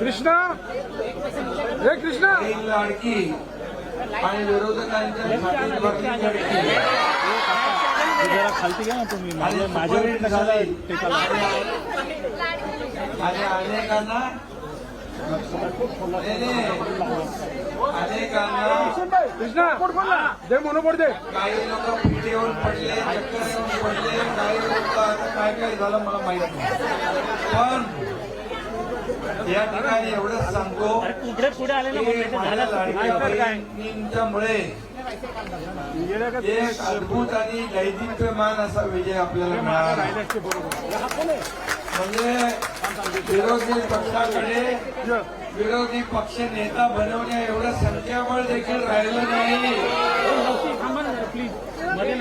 कृष्णा? हे कृष्णा! लाडकी आणि विरोधकांच्या खालती घ्या ना तुम्ही. माझ्या माझ्याकडे कशाला आणि अनेकांना. अनेकांना कृष्णा दे मोनोपोड दे. काही लोक पिढी येऊन पडले चक्कर येऊन पडले काही लोक आता काय काय झालं मला माहीत नाही. पण या ठिकाणी एवढंच सांगतो पुढे पुढे आले ना की माझ्या लाडक्या बहिणींच्यामुळे एक अद्भुत आणि दैदिप्यमान असा विजय आपल्याला मिळाला. म्हणजे विरोधी पक्षाकडे विरोधी पक्ष नेता बनवण्या एवढं संख्याबळ देखील राहिलं नाही.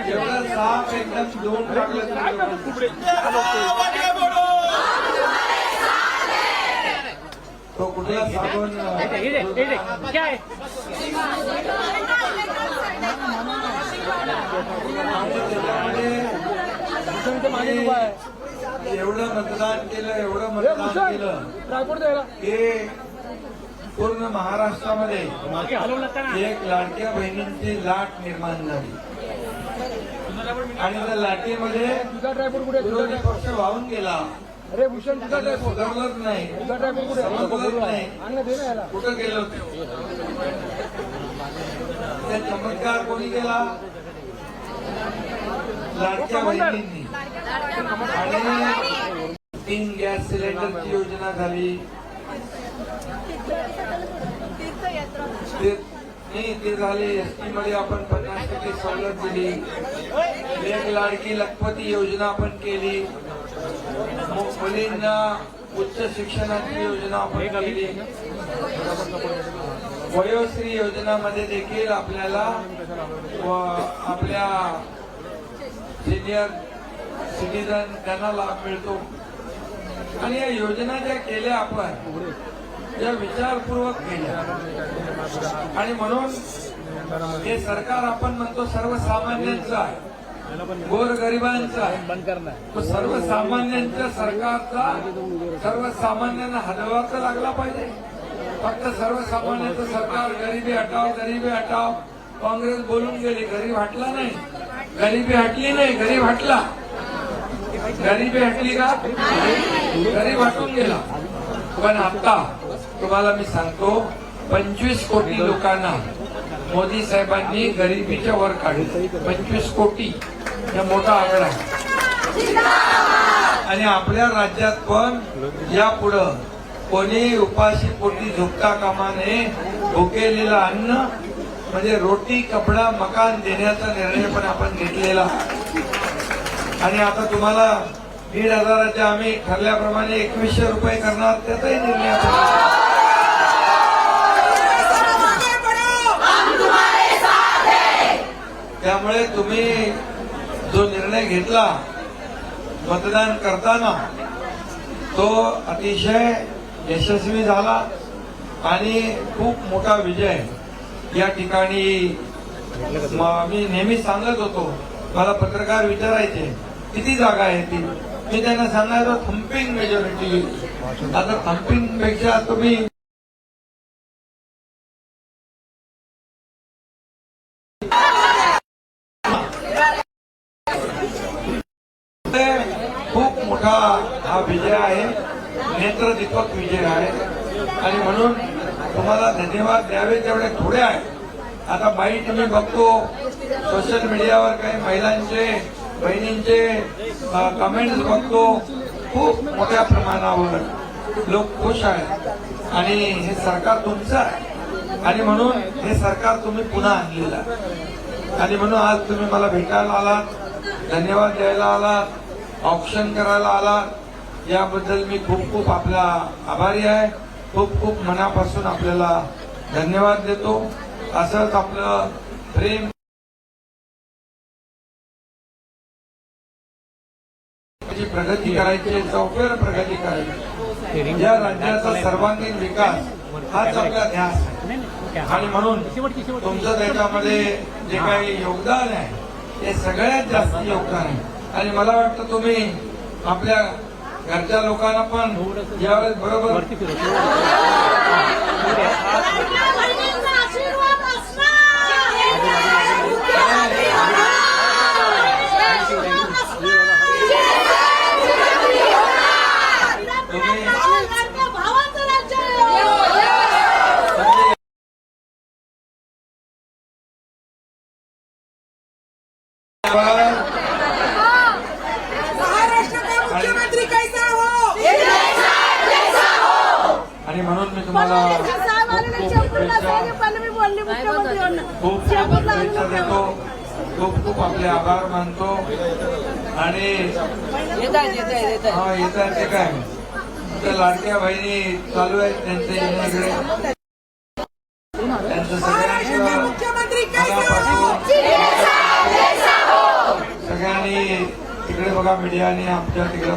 एवढं साफ एकदम दोन टाकलं तो कुठला साबण त्याच्यामध्ये एवढं मतदान केलं एवढं मतदान केलं. की पूर्ण महाराष्ट्रामध्ये एक लाडक्या बहिणींची लाट निर्माण झाली. आणि त्या लाटेमध्ये विरोधी पक्ष वाहून गेला. अरे भूषण तुझा सुधारलंच नाही. कुठं गेलो ते चमत्कार कोणी केला? लाडक्या बहिणींनी. आणि तीन गॅस सिलेंडरची योजना झाली. ते नाही ते झाले. एसटी मध्ये आपण पन्नास टक्के सवलत दिली. एक लाडकी लखपती योजना आपण केली. मुलींना उच्च शिक्षणाची योजना आपण केली. वयोश्री योजनामध्ये देखील आपल्याला व- आपल्या सिनियर सिटीजन त्यांना लाभ मिळतो. आणि या योजना ज्या केल्या आपण त्या विचारपूर्वक केल्या. आणि म्हणून हे सरकार आपण म्हणतो सर्वसामान्यांचं आहे. गोरगरिबांचं आहे. तो सर्वसामान्यांच्या सरकारचा सर्वसामान्यांना हलवाचा लागला पाहिजे. फक्त सर्वसामान्यांचं सरकार गरिबी हटाव गरिबी हटाव काँग्रेस बोलून गेली गरीब हटला नाही. गरिबी हटली नाही गरीब हटला. गरिबी हटली का? गरीब हटून गेला. पण आता तुम्हाला मी सांगतो पंचवीस कोटी लोकांना मोदी साहेबांनी गरिबीच्या वर काढले. पंचवीस कोटी. हा मोठा आकडा आहे. आणि आपल्या राज्यात पण यापुढं कोणी उपाशी पोटी झोपता कामा नये. भुकेलेलं अन्न म्हणजे रोटी कपडा मकान देण्याचा निर्णय पण आपण घेतलेला आणि आता तुम्हाला दीड हजाराच्या आम्ही ठरल्याप्रमाणे एकवीसशे रुपये करणार त्याचाही निर्णय आपण त्यामुळे तुम्ही जो निर्णय घेतला मतदान करताना तो अतिशय यशस्वी झाला आणि खूप मोठा विजय या ठिकाणी मी नेहमी सांगत होतो मला पत्रकार विचारायचे किती जागा आहे ती? मी त्यांना सांगायचो थम्पिंग मेजॉरिटी आता थम्पिंगपेक्षा तुम्ही ते खूप मोठा हा विजय आहे. नेत्रदीपक विजय आहे. आणि म्हणून तुम्हाला धन्यवाद द्यावे तेवढे थोडे आहेत आता बाई तुम्ही बघतो सोशल मीडियावर काही महिलांचे बहिणींचे कमेंट्स बघतो खूप मोठ्या प्रमाणावर लोक खुश आहेत. आणि हे सरकार तुमचं आहे. आणि म्हणून हे सरकार तुम्ही पुन्हा आणलेलं आहे. आणि म्हणून आज तुम्ही मला भेटायला आलात धन्यवाद द्यायला आलात ऑप्शन करायला आलात. याबद्दल मी खूप खूप आपला आभारी आहे. खूप खूप मनापासून आपल्याला धन्यवाद देतो. असंच आपलं प्रेम प्रगती करायची चौफेर प्रगती करायची या राज्याचा सर्वांगीण विकास हाच आपला ध्यास आहे. आणि म्हणून तुमचं त्याच्यामध्ये जे काही योगदान आहे ते सगळ्यात जास्त योगदान आहे. आणि मला वाटतं तुम्ही आपल्या घरच्या लोकांना पण यावेळेस बरोबर. वरती फिरव लाडक्या बहिणींचा आशीर्वाद असणार लाडक्या भावाचं राज्य आहे. महाराष्ट्र का मुख्यमंत्री कैसा हो आणि म्हणून मी तुम्हाला. खूप शुभेच्छा देतो खूप खूप आपले आभार मानतो. आणि हा येत आहे ते काय? त्या लाडक्या बहिणी चालू आहेत त्यांचे येण्याकडे त्यांचं मनापासून सगळ्यांनी तिकडे बघा मीडियाने आमच्या तिकडे